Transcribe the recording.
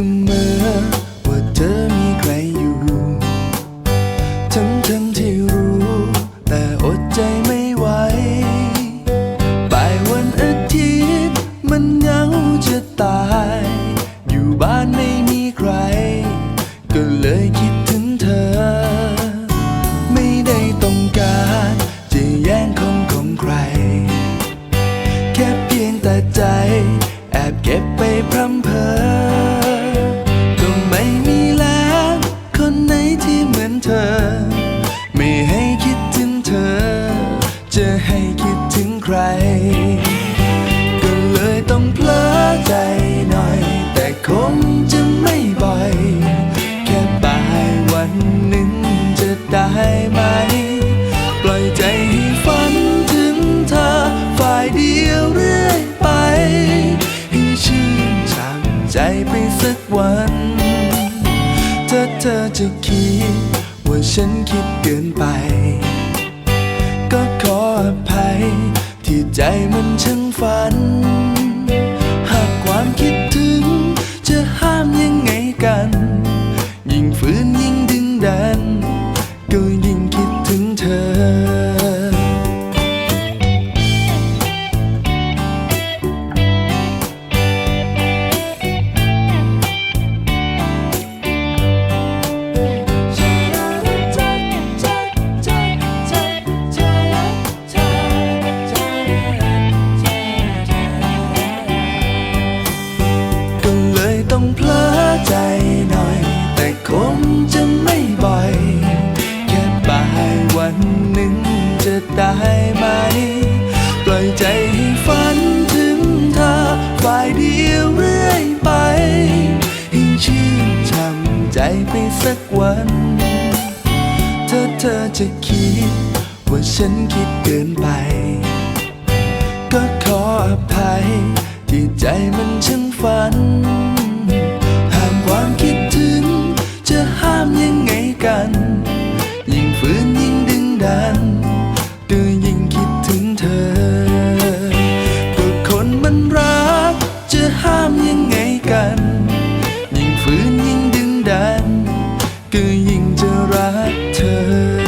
สมอ ว่าเธอมีใครอยู่ ทั้งทั้งที่รู้ แต่อดใจไม่ไหวปลายวันอาทิตย์มันเหงาจะตาย อยู่บ้านไม่มีใคร ก็เลยคิดถึงเธอ ไม่ได้ต้องการจะแย่งของของใคร แค่เพียงแต่ใจ แอบเก็บไปพรำเพอ ให้คิดถึงใคร ก็เลยต้องเพลอใจหน่อย แต่คงจะไม่บ่อย แค่บายวันหนึ่งจะได้ไหม ปล่อยใจให้ฝันถึงเธอฝ่ายเดียวเรื่อยไป ให้ชื่นช่ำใจไปสักวันถ้าเธอจะคิดว่าฉันคิดเกินไป ยิ่ ได้ไหม ปล่อยใจให้ฝันถึงเธอฝ่ายเดียวเรื่อยไป ให้ชื่นช่ำใจไปสักวันถ้าเธอจะคิด ว่าฉันคิดเกินไป ก็ขออภัยที่ใจมันช่างฝัน ยิ่งจะรักเธอ